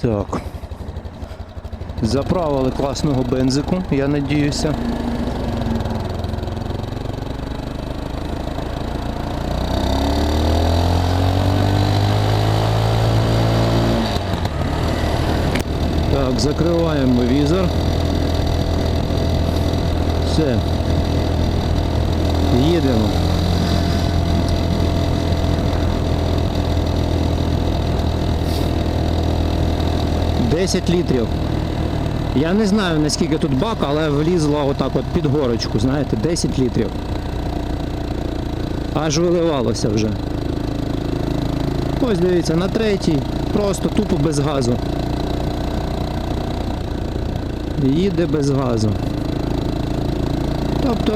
Так. Заправили класного бензику, я надіюся. Так, закриваємо візор. Все. Їдемо. Десять літрів. Я не знаю наскільки тут бак, але влізла отак от під горочку, знаєте, 10 літрів. Аж виливалося вже. Ось дивіться, на третій, просто тупо без газу. Їде без газу. Тобто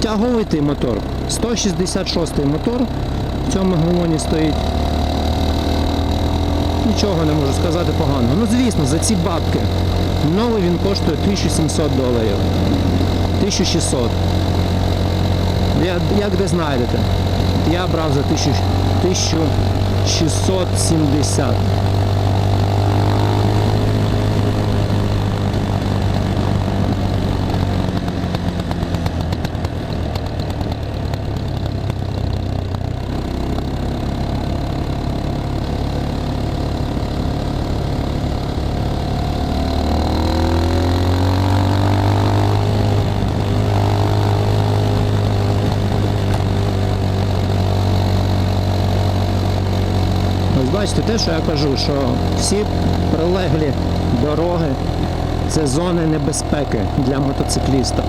тяговитий мотор. 166 мотор в цьому гелоні стоїть. Нічого не можу сказати поганого. Ну звісно, за ці бабки. Новий він коштує 1700 доларів. 1600. Як де знайдете? Я брав за 1670. Ось бачите, те, що я кажу, що всі прилеглі дороги це зони небезпеки для мотоцикліста.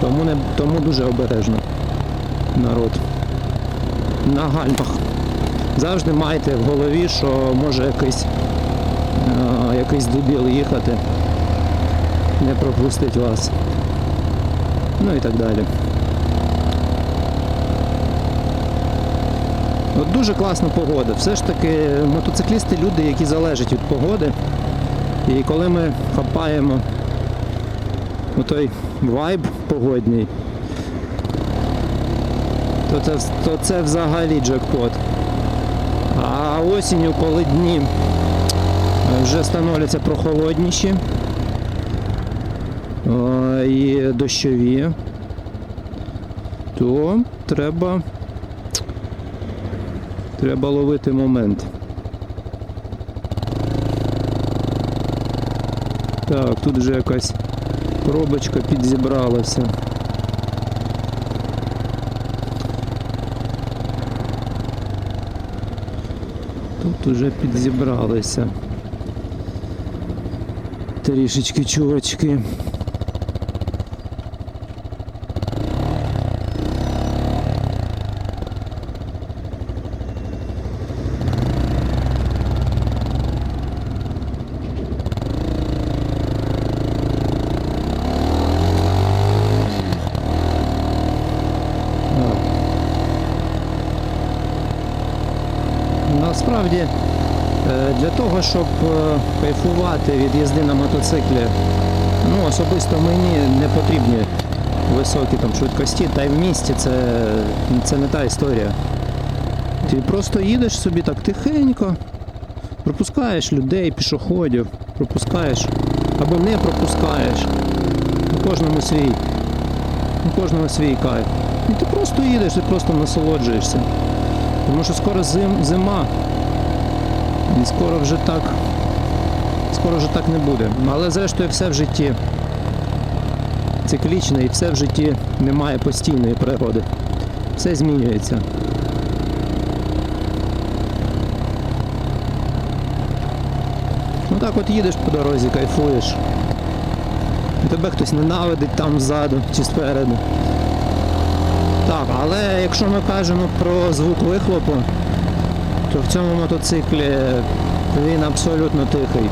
Тому, не, тому дуже обережно народ. На гальмах. Завжди майте в голові, що може якийсь, а, якийсь дебіл їхати, не пропустить вас. Ну і так далі. От дуже класна погода. Все ж таки мотоциклісти люди, які залежать від погоди. І коли ми хапаємо той вайб погодній, то це, то це взагалі джекпот. А осінню, коли дні вже становляться прохолодніші і дощові, то треба Треба ловити момент. Так, тут вже якась пробочка підзібралася. Тут уже підзібралися. Трішечки чувачки. Так. Насправді е, для того, щоб е, кайфувати від їзди на мотоциклі, ну особисто мені не потрібні високі там швидкості, та й в місті це, це не та історія. Ти просто їдеш собі так тихенько, пропускаєш людей, пішоходів, пропускаєш або не пропускаєш. У кожному свій. У кожного свій кайф. І ти просто їдеш, ти просто насолоджуєшся. Тому що скоро зим, зима. І скоро вже так. Скоро вже так не буде. Але зрештою все в житті циклічне і все в житті немає постійної природи. Все змінюється. Ну так от їдеш по дорозі, кайфуєш. Тебе хтось ненавидить там ззаду чи спереду. Так, але якщо ми кажемо про звук вихлопу, то в цьому мотоциклі він абсолютно тихий.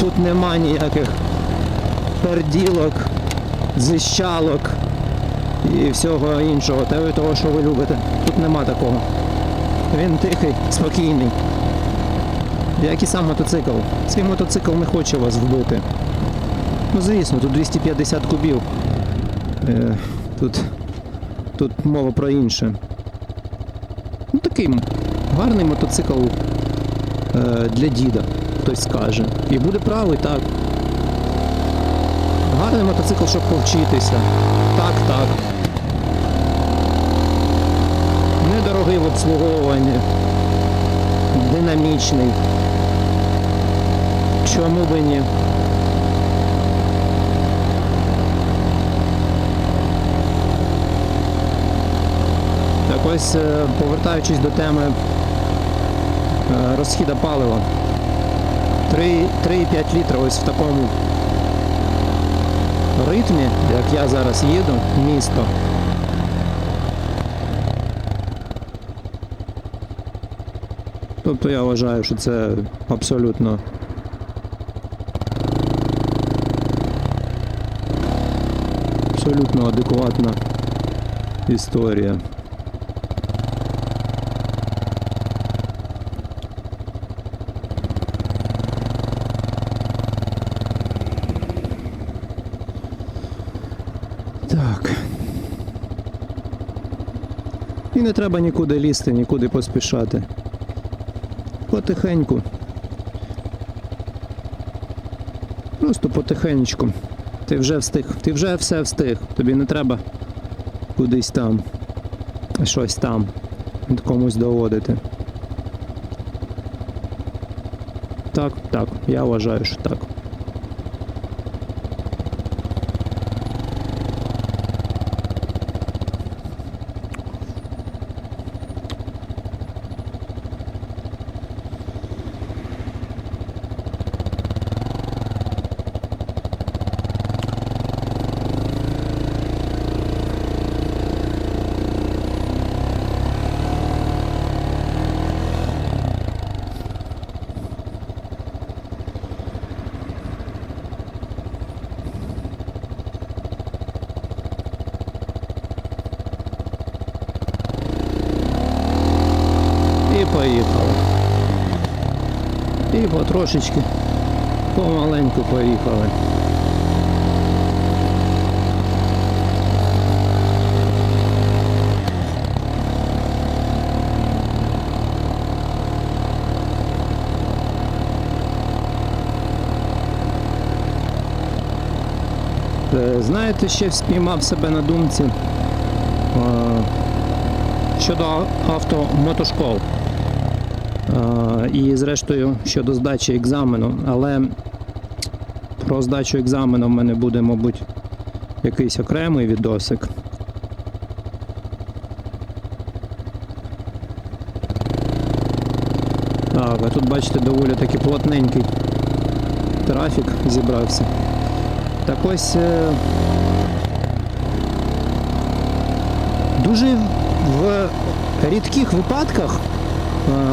Тут нема ніяких перділок, зищалок і всього іншого, того, що ви любите. Тут нема такого. Він тихий, спокійний. Як і сам мотоцикл. Цей мотоцикл не хоче вас вбити. Ну звісно, тут 250 кубів. Е, тут, тут мова про інше. Такий гарний мотоцикл е, для діда, хтось скаже. І буде правий, так. Гарний мотоцикл, щоб повчитися. Так, так. Недорогий в обслуговуванні. Динамічний. Чому би ні? Ось, е, повертаючись до теми е, розхіда палива. 3,5 літра ось в такому ритмі, як я зараз їду, місто. Тобто я вважаю, що це абсолютно абсолютно адекватна історія. Не треба нікуди лізти, нікуди поспішати. Потихеньку. Просто потихеньку. Ти вже встиг, ти вже все встиг. Тобі не треба кудись там, щось там комусь доводити. Так, так, я вважаю, що так. Поїхали. І потрошечки, помаленьку поїхали. Е, Знаєте, ще спіймав себе на думці е, щодо автомотошкол. Е, І зрештою щодо здачі екзамену. Але про здачу екзамену в мене буде, мабуть, якийсь окремий відосик. Так, а тут бачите доволі таки плотненький трафік зібрався. Так ось е, дуже в рідких випадках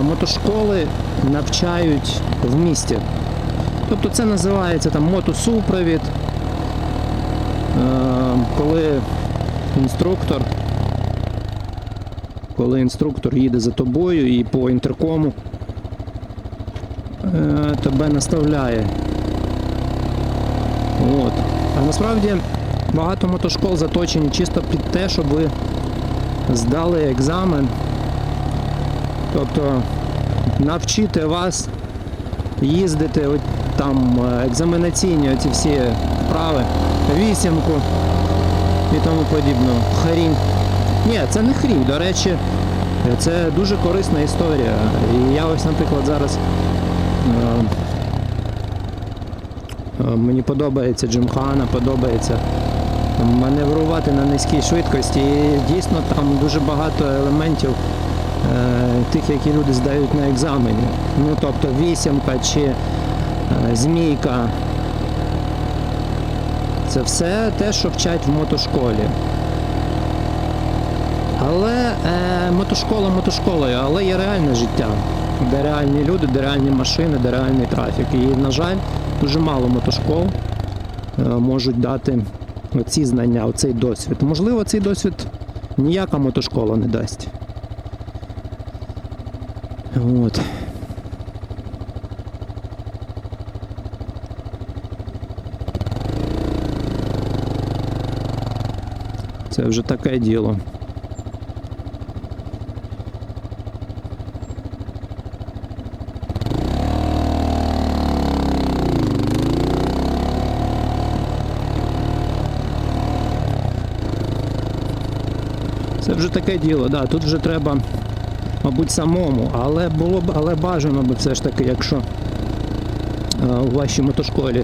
мотошколи навчають в місті. Тобто це називається там мотосупровід, е, коли інструктор, коли інструктор їде за тобою і по інтеркому е, тебе наставляє. От. А насправді багато мотошкол заточені чисто під те, щоб ви здали екзамен. Тобто навчити вас їздити от там е, екзаменаційні оці всі вправи, вісімку і тому подібно. Хрінь. Ні, це не хрінь, до речі, це дуже корисна історія. І я ось, наприклад, зараз. е, Е, Мені подобається Джимхана, подобається маневрувати на низькій швидкості. І дійсно там дуже багато елементів тих, які люди здають на екзамені. Ну тобто вісімка чи е, змійка. Це все те, що вчать в мотошколі. Але е, мотошкола мотошколою, але є реальне життя, де реальні люди, де реальні машини, де реальний трафік. І, на жаль, дуже мало мотошкол е, можуть дати ці знання, оцей досвід. Можливо, цей досвід ніяка мотошкола не дасть. От. Це вже таке діло. Це вже таке діло, да, тут вже треба мабуть, самому, але було б, але бажано би все ж таки, якщо е, у вашій мотошколі,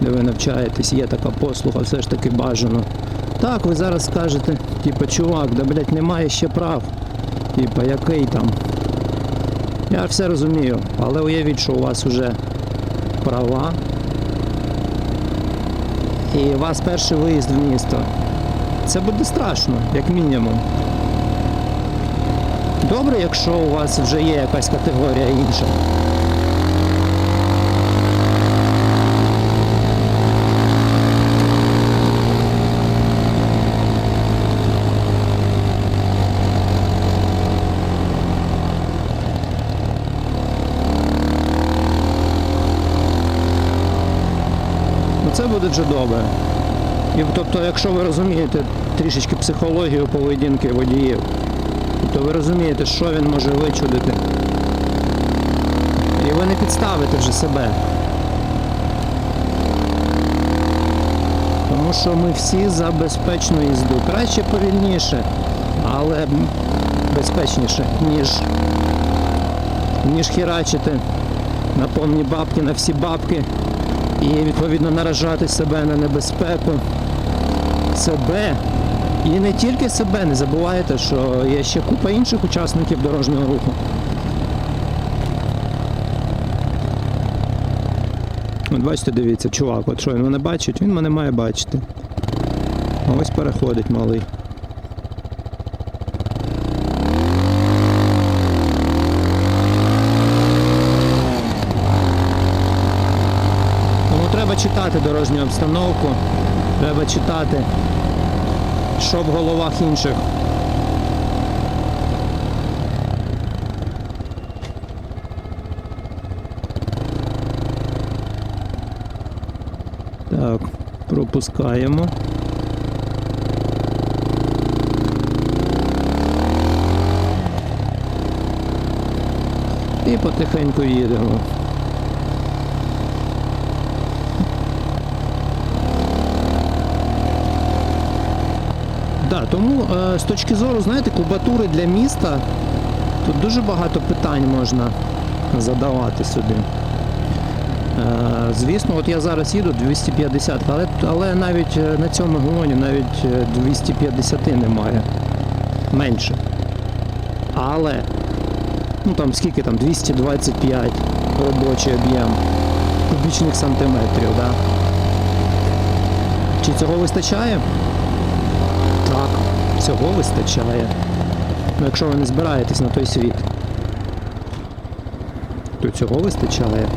де ви навчаєтесь, є така послуга, все ж таки бажано. Так, ви зараз скажете, типу, чувак, да блядь, немає ще прав. Типа, який там. Я все розумію, але уявіть, що у вас вже права. І у вас перший виїзд в місто. Це буде страшно, як мінімум. Добре, якщо у вас вже є якась категорія інша. Це буде вже добре. І тобто, якщо ви розумієте трішечки психологію поведінки водіїв, то ви розумієте, що він може вичудити. І ви не підставите вже себе. Тому що ми всі за безпечну їзду. Краще повільніше, але безпечніше, ніж, ніж хірачити на повні бабки, на всі бабки і відповідно наражати себе на небезпеку. Себе. І не тільки себе, не забувайте, що є ще купа інших учасників дорожнього руху. От бачите, дивіться, чувак, от що він мене бачить, він мене має бачити. А ось переходить малий. Тому треба читати дорожню обстановку, треба читати, що в головах інших. Так, пропускаємо. І потихеньку їдемо. Да, тому е, з точки зору, знаєте, кубатури для міста тут дуже багато питань можна задавати сюди. Е, звісно, от я зараз їду 250, але, але навіть е, на цьому гоні навіть е, 250 немає. Менше. Але, ну там скільки там, 225 робочий об'єм кубічних сантиметрів, да? Чи цього вистачає? Так, цього вистачає. Ну, якщо ви не збираєтесь на той світ, то цього вистачає.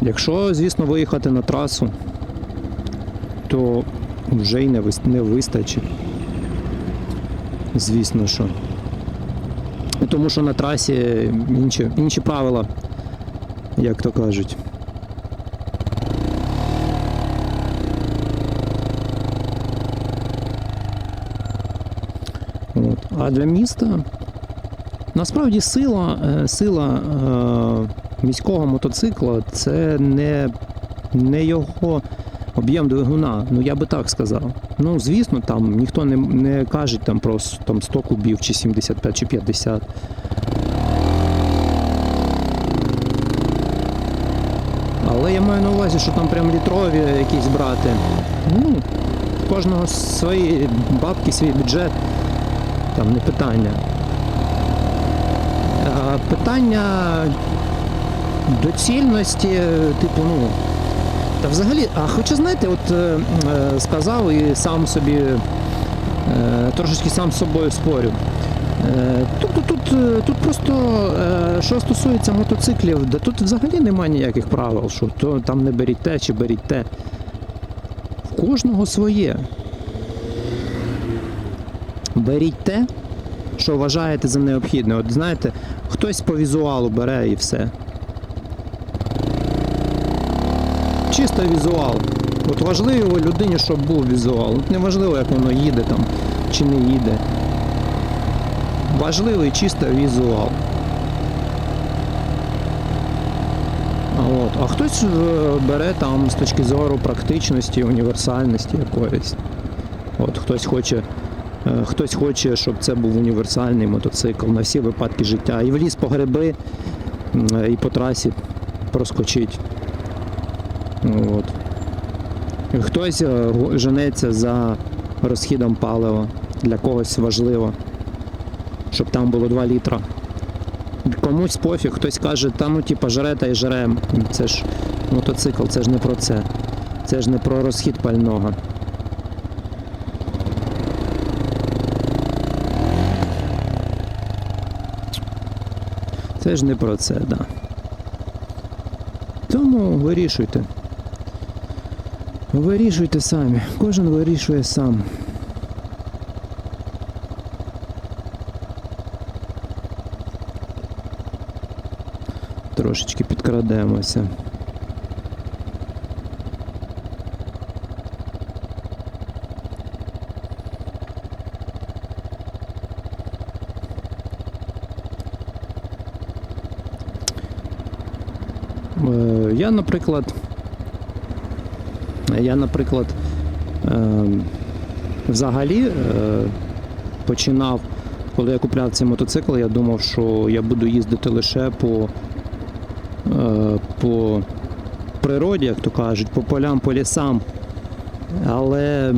Якщо, звісно, виїхати на трасу, то вже й не вистачить. Звісно, що. Тому що на трасі інші, інші правила, як то кажуть. А для міста насправді сила, е, сила е, міського мотоцикла це не, не його об'єм двигуна. Ну я би так сказав. Ну, звісно, там ніхто не, не каже там про там, 100 кубів, чи 75, чи 50. Але я маю на увазі, що там прям літрові якісь брати. Ну, кожного свої бабки, свій бюджет. Там не питання. А питання доцільності, типу, ну. Та взагалі, а хоча знаєте, от е, е, сказав і сам собі е, трошечки сам з собою спорю. Тобто тут, тут просто, е, що стосується мотоциклів, да тут взагалі немає ніяких правил, що то там не беріть те чи беріть те. В кожного своє. Беріть те, що вважаєте за необхідне. От знаєте, хтось по візуалу бере і все. Чисто візуал. От важливо людині, щоб був візуал. От не важливо, як воно їде там чи не їде. Важливий чисто візуал. От. А хтось е, бере там з точки зору практичності, універсальності якоїсь. От хтось хоче, е, хтось хоче, щоб це був універсальний мотоцикл на всі випадки життя. І в ліс по гриби, е, і по трасі проскочить. От. Хтось е, женеться за розхідом палива. Для когось важливо, щоб там було 2 літра. Комусь пофіг, хтось каже, та ну типа жре та й жре. Це ж мотоцикл, це ж не про це. Це ж не про розхід пального. Це ж не про це, да. Тому вирішуйте. Вирішуйте самі. Кожен вирішує сам. Трошечки підкрадемося. Е, Я, наприклад, я, наприклад, е, взагалі е, починав, коли я купляв цей мотоцикл, я думав, що я буду їздити лише по, е, по природі, як то кажуть, по полям, по лісам. Але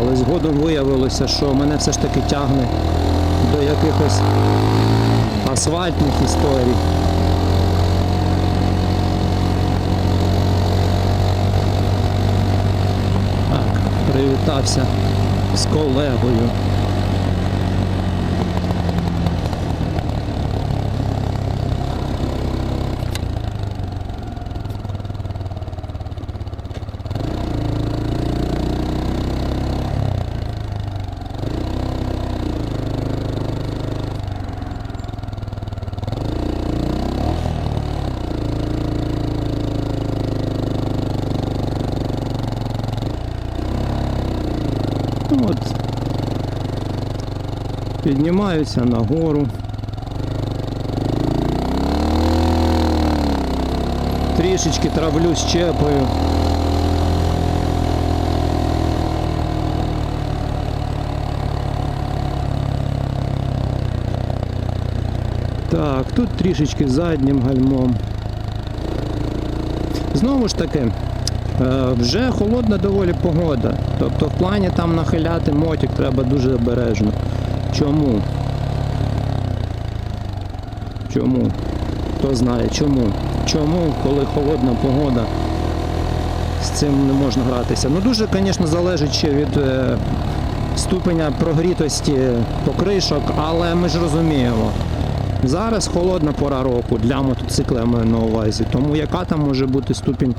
Але згодом виявилося, що мене все ж таки тягне до якихось асфальтних історій. Так, привітався з колегою. Ну, От. Піднімаюся нагору. Трішечки травлю щепою. Так, тут трішечки заднім гальмом. Знову ж таки, е, вже холодна доволі погода. Тобто в плані там нахиляти мотик треба дуже обережно. Чому? Чому? Хто знає чому? Чому, коли холодна погода, з цим не можна гратися? Ну дуже, звісно, залежить ще від е, ступеня прогрітості покришок, але ми ж розуміємо. Зараз холодна пора року для мотоцикла я маю на увазі. Тому яка там може бути ступінь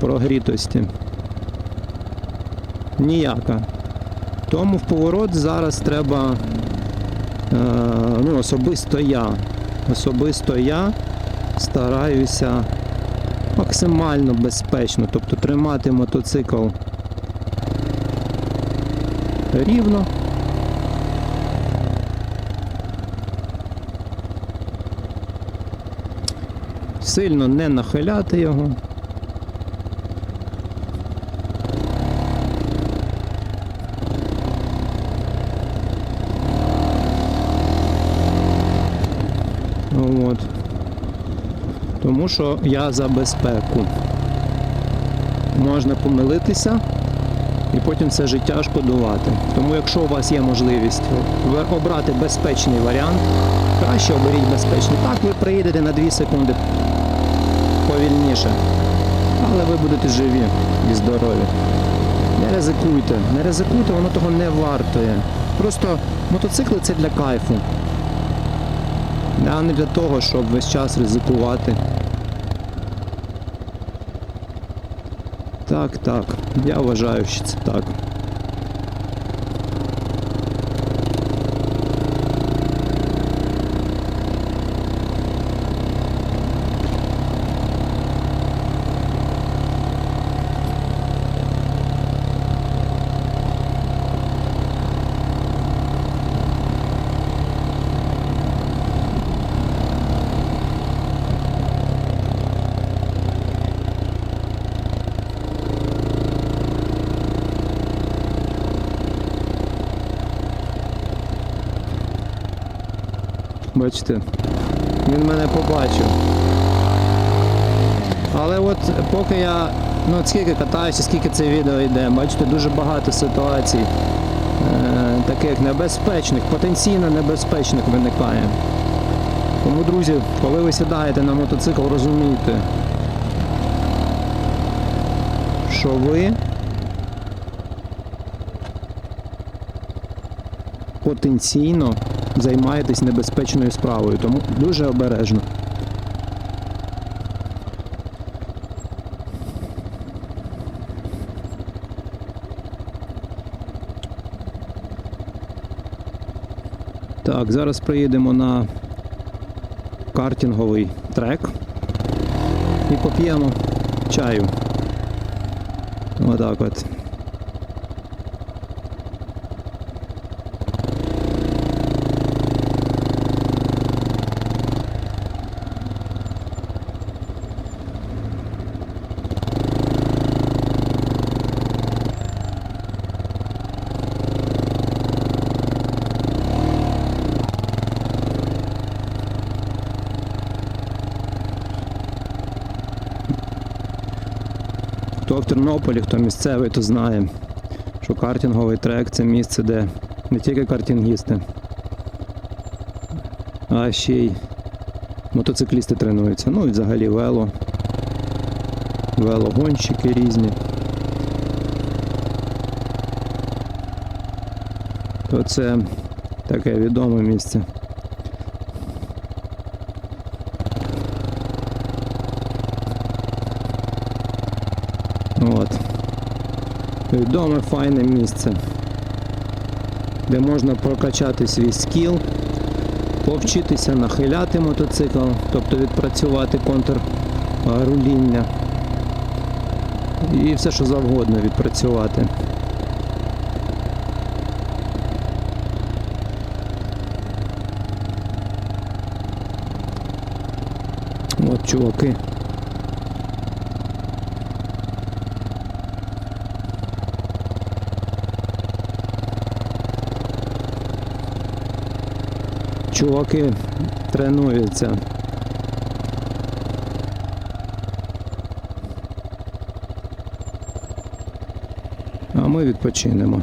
прогрітості? Ніяка. Тому в поворот зараз треба. Е, ну, особисто я. Особисто я стараюся максимально безпечно, тобто тримати мотоцикл рівно. Сильно не нахиляти його. От. Тому що я за безпеку. Можна помилитися і потім все життя шкодувати. Тому якщо у вас є можливість обрати безпечний варіант, краще оберіть безпечний. Так, ви приїдете на 2 секунди повільніше, але ви будете живі і здорові. Не ризикуйте, не ризикуйте, воно того не вартує. Просто мотоцикли це для кайфу. А не для того, щоб весь час ризикувати. Так, так. Я вважаю, що це так. Бачите, він мене побачив. Але от поки я ну скільки катаюся, скільки це відео йде, бачите, дуже багато ситуацій е, таких небезпечних, потенційно небезпечних виникає. Тому, друзі, коли ви сідаєте на мотоцикл, розумійте, що ви потенційно займаєтесь небезпечною справою, тому дуже обережно. Так, зараз приїдемо на картинговий трек і поп'ємо чаю. Отак от. Хто в Тернополі, хто місцевий, то знає, що картинговий трек це місце, де не тільки картингісти, а ще й мотоциклісти тренуються. Ну і взагалі вело, велогонщики різні. То це таке відоме місце. От. Відоме файне місце, де можна прокачати свій скіл, повчитися нахиляти мотоцикл, тобто відпрацювати контрруління і все, що завгодно відпрацювати. От чуваки. Чуваки тренуються. А ми відпочинемо.